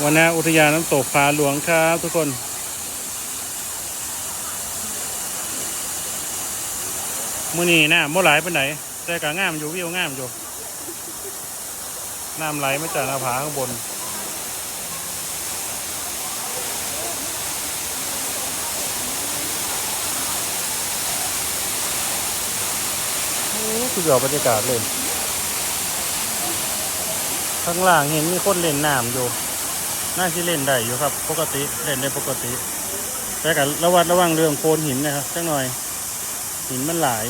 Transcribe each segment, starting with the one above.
วันนี้อุทยานน้ำตกผาหลวงครับทุกคน มื่อนี้น้ำมื่หลไปไหนแต่กะง่ามอยู่วิวง่ามอยู่ น้ำไหลมาจากหน้าผาข้างบน โอ้สุดยอดบรรยากาศเลย ข้างล่างเห็นมีคนเล่นน้ำอยู่ น่าที่เล่นได้อยู่ครับ ปกติเล่นได้ปกติ แต่กับระวัดระวังเรื่องโคลนหินนะครับจักหน่อย หินมันหลาย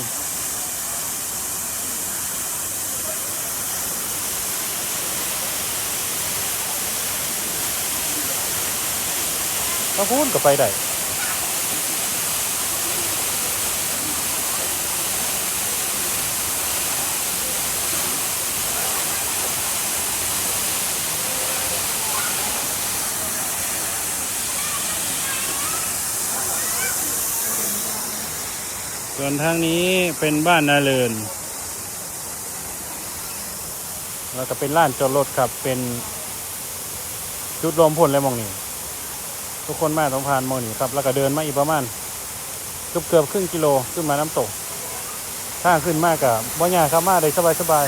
ก็พูดกับไปได้ ส่วนทางนี้เป็นบ้านนาเลินแล้วก็เป็นร้านจอดรถครับ เป็นจุดรวมพลอะไรมองนี่ทุกคนมาต้องผ่านมองนี่ครับ แล้วก็เดินมาอีกประมาณเกือบเกือบครึ่งกิโลขึ้นมาน้ำตกถ้าขึ้นมากกับบ่ยากครับมาได้สบายสบาย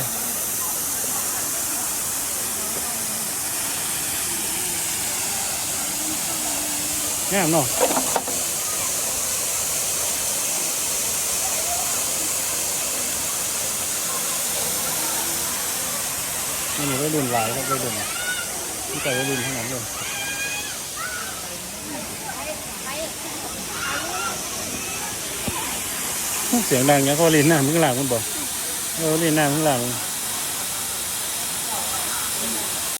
ๆงามเนาะ นี่มีว้ยรุ่นหลายก็วัยรุ่นที่ใจวัยรุ่นทั้งนั้นเลยเสียงดังเงี้ยเขาลินหน้ามึงหลังมันบอกเออลินหน้ามึงหลัง